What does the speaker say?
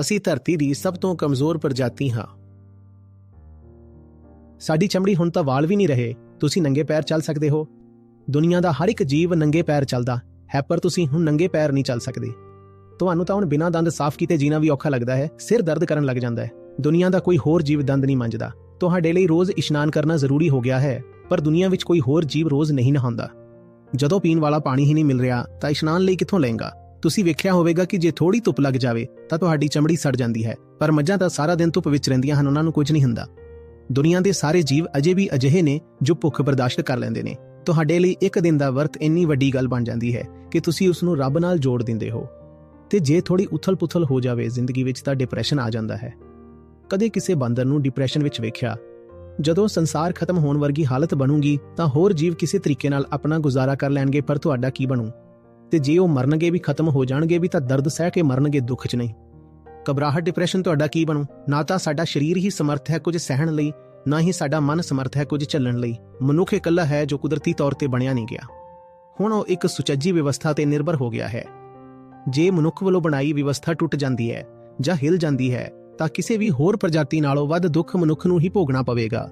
ਅਸੀਂ ਧਰਤੀ ਦੀ ਸਭ ਤੋਂ ਕਮਜ਼ੋਰ ਪ੍ਰਜਾਤੀ ਹਾਂ। ਸਾਡੀ ਚਮੜੀ ਹੁਣ ਤਾਂ ਵਾਲ ਵੀ ਨਹੀਂ ਰਹੇ। ਤੁਸੀਂ ਨੰਗੇ ਪੈਰ ਚੱਲ ਸਕਦੇ ਹੋ। ਦੁਨੀਆ ਦਾ ਹਰ ਇੱਕ ਜੀਵ ਨੰਗੇ ਪੈਰ ਚੱਲਦਾ ਹੈ, ਪਰ ਤੁਸੀਂ ਹੁਣ ਨੰਗੇ ਪੈਰ ਨਹੀਂ ਚੱਲ ਸਕਦੇ। ਤੁਹਾਨੂੰ ਤਾਂ ਹੁਣ ਬਿਨਾਂ ਦੰਦ ਸਾਫ਼ ਕੀਤੇ ਜੀਣਾ ਵੀ ਔਖਾ ਲੱਗਦਾ ਹੈ, ਸਿਰ ਦਰਦ ਕਰਨ ਲੱਗ ਜਾਂਦਾ ਹੈ। ਦੁਨੀਆ ਦਾ ਕੋਈ ਹੋਰ ਜੀਵ ਦੰਦ ਨਹੀਂ ਮੰਜਦਾ। ਤੁਹਾਡੇ ਲਈ ਰੋਜ਼ ਇਸ਼ਨਾਨ ਕਰਨਾ ਜ਼ਰੂਰੀ ਹੋ ਗਿਆ ਹੈ, ਪਰ ਦੁਨੀਆ ਵਿੱਚ ਕੋਈ ਹੋਰ ਜੀਵ ਰੋਜ਼ ਨਹੀਂ ਨਹਾਉਂਦਾ। ਜਦੋਂ ਪੀਣ ਵਾਲਾ ਪਾਣੀ ਹੀ ਨਹੀਂ ਮਿਲ ਰਿਹਾ, ਤਾਂ ਇਸ਼ਨਾਨ ਲਈ ਕਿੱਥੋਂ ਲਏਗਾ? ਤੁਸੀਂ ਵੇਖਿਆ ਹੋਵੇਗਾ ਕਿ ਜੇ ਥੋੜੀ ਧੁੱਪ ਲੱਗ ਜਾਵੇ, ਤਾਂ ਤੁਹਾਡੀ ਚਮੜੀ ਸੜ ਜਾਂਦੀ ਹੈ, ਪਰ ਮੱਝਾਂ ਤਾਂ ਸਾਰਾ ਦਿਨ ਧੁੱਪ ਵਿੱਚ ਰਹਿੰਦੀਆਂ ਹਨ, ਉਹਨਾਂ ਨੂੰ ਕੁਝ ਨਹੀਂ ਹੁੰਦਾ। ਦੁਨੀਆ ਦੇ ਸਾਰੇ ਜੀਵ ਅਜੇ ਵੀ ਅਜਿਹੇ ਨੇ ਜੋ ਭੁੱਖ ਬਰਦਾਸ਼ਤ ਕਰ ਲੈਂਦੇ ਨੇ। ਤੁਹਾਡੇ ਲਈ ਇੱਕ ਦਿਨ ਦਾ ਵਰਤ ਇੰਨੀ ਵੱਡੀ ਗੱਲ ਬਣ ਜਾਂਦੀ ਹੈ ਕਿ ਤੁਸੀਂ ਉਸ ਨੂੰ ਰੱਬ ਨਾਲ ਜੋੜ ਦਿੰਦੇ ਹੋ। ਤੇ ਜੇ ਥੋੜੀ ਉਥਲ-ਪੁਥਲ ਹੋ ਜਾਵੇ, ਜ਼ਿੰਦਗੀ ਵਿੱਚ ਤਾਂ ਡਿਪਰੈਸ਼ਨ ਆ ਜਾਂਦਾ ਹੈ। ਕਦੇ ਕਿਸੇ ਬਾਂਦਰ ਨੂੰ ਡਿਪਰੈਸ਼ਨ ਵਿੱਚ ਵੇਖਿਆ। ਜਦੋਂ ਸੰਸਾਰ ਖਤਮ ਹੋਣ ਵਰਗੀ ਹਾਲਤ ਬਣੂਗੀ, ਤਾਂ ਹੋਰ ਜੀਵ ਕਿਸੇ ਤਰੀਕੇ ਨਾਲ ਆਪਣਾ ਗੁਜ਼ਾਰਾ ਕਰ ਲੈਣਗੇ, ਪਰ ਤੁਹਾਡਾ ਕੀ ਬਣੂ? ਤੇ ਜੇ ਉਹ ਮਰਨਗੇ ਵੀ ਖਤਮ ਹੋ ਜਾਣਗੇ ਵੀ ਤਾਂ ਦਰਦ ਸਹਿ ਕੇ ਮਰਨਗੇ ਦੁੱਖ 'ਚ ਨਹੀਂ। ਘਬਰਾਹਟ ਡਿਪਰੈਸ਼ਨ ਤੁਹਾਡਾ ਕੀ ਬਣੂ? ਨਾ ਤਾਂ ਸਾਡਾ ਸਰੀਰ ਹੀ ਸਮਰਥ ਹੈ ਕੁਝ ਸਹਿਣ ਲਈ, ਨਾ ਹੀ ਸਾਡਾ ਮਨ ਸਮਰਥ ਹੈ ਕੁਝ ਝੱਲਣ ਲਈ। ਮਨੁੱਖ ਇਕੱਲਾ ਹੈ ਜੋ ਕੁਦਰਤੀ ਤੌਰ ਤੇ ਬਣਿਆ ਨਹੀਂ ਗਿਆ। ਹੁਣ ਉਹ ਇੱਕ ਸੁਚੱਜੀ ਵਿਵਸਥਾ ਤੇ ਨਿਰਭਰ ਹੋ ਗਿਆ ਹੈ। ਜੇ ਮਨੁੱਖ ਵੱਲੋਂ ਬਣਾਈ ਵਿਵਸਥਾ ਟੁੱਟ ਜਾਂਦੀ ਹੈ ਜਾਂ ਹਿਲ ਜਾਂਦੀ ਹੈ, ਤਾਂ ਕਿਸੇ ਵੀ ਹੋਰ ਪ੍ਰਜਾਤੀ ਨਾਲੋਂ ਵੱਧ ਦੁੱਖ ਮਨੁੱਖ ਨੂੰ ਹੀ ਭੋਗਣਾ ਪਵੇਗਾ।